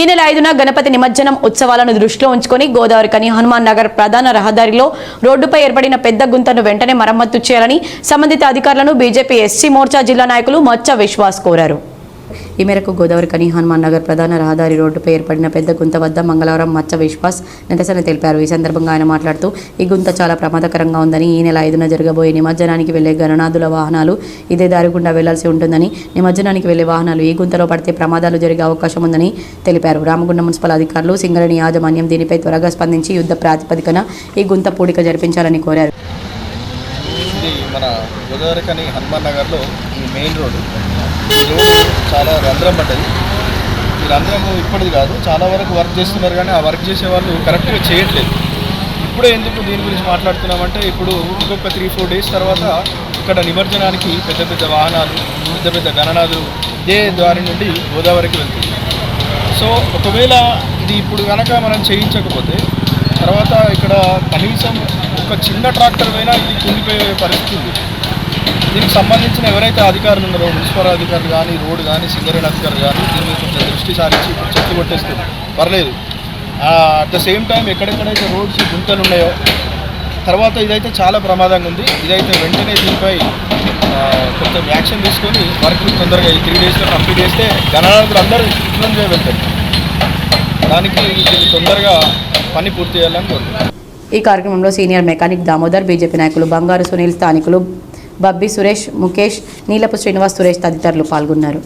ఈ నెల ఐదున గణపతి నిమజ్జనం ఉత్సవాలను దృష్టిలో ఉంచుకొని గోదావరి కని హనుమాన్ నగర్ ప్రధాన రహదారిలో రోడ్డుపై ఏర్పడిన పెద్ద గుంతను వెంటనే మరమ్మతు చేయాలని సంబంధిత అధికారులను బీజేపీ ఎస్సీ మోర్చా జిల్లా నాయకులు మచ్చ విశ్వాస్ కోరారు. ఈ మేరకు గోదావరి కని హనుమాన్ నగర్ ప్రధాన రహదారి రోడ్డుపై ఏర్పడిన పెద్ద గుంత వద్ద మంగళవారం మచ్చ విశ్వాస్ నిరసన తెలిపారు. ఈ సందర్భంగా ఆయన మాట్లాడుతూ ఈ గుంత చాలా ప్రమాదకరంగా ఉందని ఈ నెల ఐదున జరగబోయే నిమజ్జనానికి వెళ్ళే గణనాథుల వాహనాలు ఇదే దారి గుండా వెళ్ళాల్సి ఉంటుందని నిమజ్జనానికి వెళ్ళే వాహనాలు ఈ గుంతలో పడితే ప్రమాదాలు జరిగే అవకాశం ఉందని తెలిపారు. రామగుండ మున్సిపల్ అధికారులు సింగరేణి యాజమాన్యం దీనిపై త్వరగా స్పందించి యుద్ధ ప్రాతిపదికన ఈ గుంత పూడిక జరిపించాలని కోరారు. మన గోదావరి హనుమాన్ నగర్లో ఈ మెయిన్ రోడ్డు. ఈ రోడ్డు చాలా రంధ్రం పడ్డది. ఈ రంధ్రం ఇప్పటిది కాదు చాలా వరకు వర్క్ చేస్తున్నారు కానీ ఆ వర్క్ చేసే వాళ్ళు కరెక్ట్గా చేయట్లేదు. ఇప్పుడే ఎందుకు దీని గురించి మాట్లాడుతున్నామంటే ఇప్పుడు ఇంకొక త్రీ ఫోర్ డేస్ తర్వాత ఇక్కడ నిమజ్జనానికి పెద్ద పెద్ద వాహనాలు పెద్ద పెద్ద గణనాలు ఇదే దారి నుండి గోదావరికి వెళ్తుంది. సో ఒకవేళ ఇది ఇప్పుడు కనుక మనం చేయించకపోతే తర్వాత ఇక్కడ కనీసం ఒక చిన్న ట్రాక్టర్ పైన ఇది కుంగిపోయే పరిస్థితి ఉంది. దీనికి సంబంధించిన ఎవరైతే అధికారులు ఉన్నారో మున్సిపల్ అధికారులు కానీ రోడ్డు కానీ సింగరేణి అధికారులు కానీ దీని మీద కొంచెం దృష్టి సారించి చెట్లు కొట్టేస్తుంది పర్లేదు. అట్ ద సేమ్ టైం ఎక్కడెక్కడైతే రోడ్స్ గుంతలు ఉన్నాయో తర్వాత ఇదైతే చాలా ప్రమాదంగా ఉంది. ఇదైతే వెంటనే దీనిపై కొంచెం యాక్షన్ తీసుకొని వర్క్ తొందరగా ఈ త్రీ డేస్లో కంప్లీట్ చేస్తే గణనాథులు అందరూ ఇట్లా వెళ్తారు. దానికి దీన్ని తొందరగా పని పూర్తి చేయాలని కోరుకుంటున్నాను. ఈ కార్యక్రమంలో సీనియర్ మెకానిక్ దామోదర్ బీజేపీ నాయకులు బంగారు సునీల్ స్థానికులు బబ్బి సురేష్ ముఖేష్ నీలపు శ్రీనివాస్ సురేష్ తదితరులు పాల్గొన్నారు.